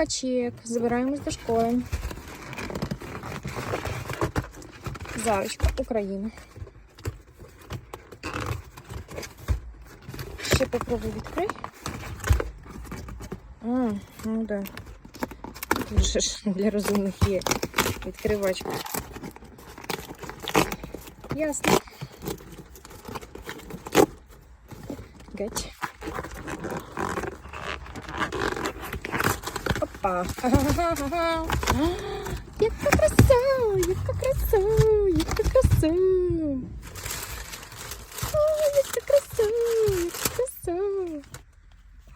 Увага, чек. Забираємось до школи. Зарочка, Україна. Ще попробуй відкрий. А, ну да. Тут ж для розумних є відкривачка. Ясно. Геть. Опа. Яка краса, яка краса, яка краса. О, яка краса, яка краса.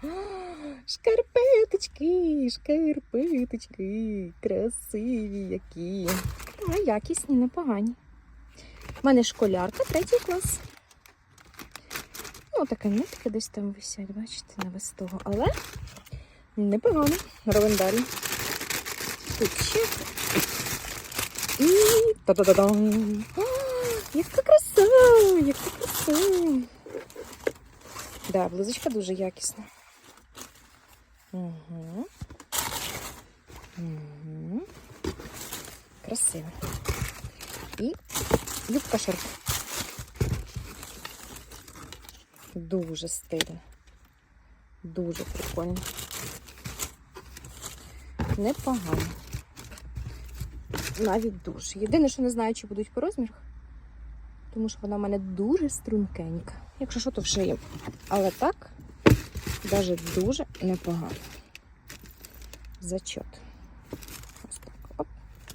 Шкарпеточки, шкарпеточки, красиві які. А, якісні, непогані. У мене школярка, третій клас. Ну, таке нитки десь там висять, бачите, не без того. Але непогано. Робимо далі. Тут ще. І та-да-да-дам. А, Яка краса! Яка краса! Да, блузочка дуже якісна. Угу. Угу. Красиво. І юбка шорт. Дуже стильно. Дуже прикольно. Непогано. Навіть дуже. Єдине, що не знаю, чи будуть по розмірах, тому що вона в мене дуже стрункенька. Якщо що, то вшиємо. Але так, навіть дуже непогано. Зачот.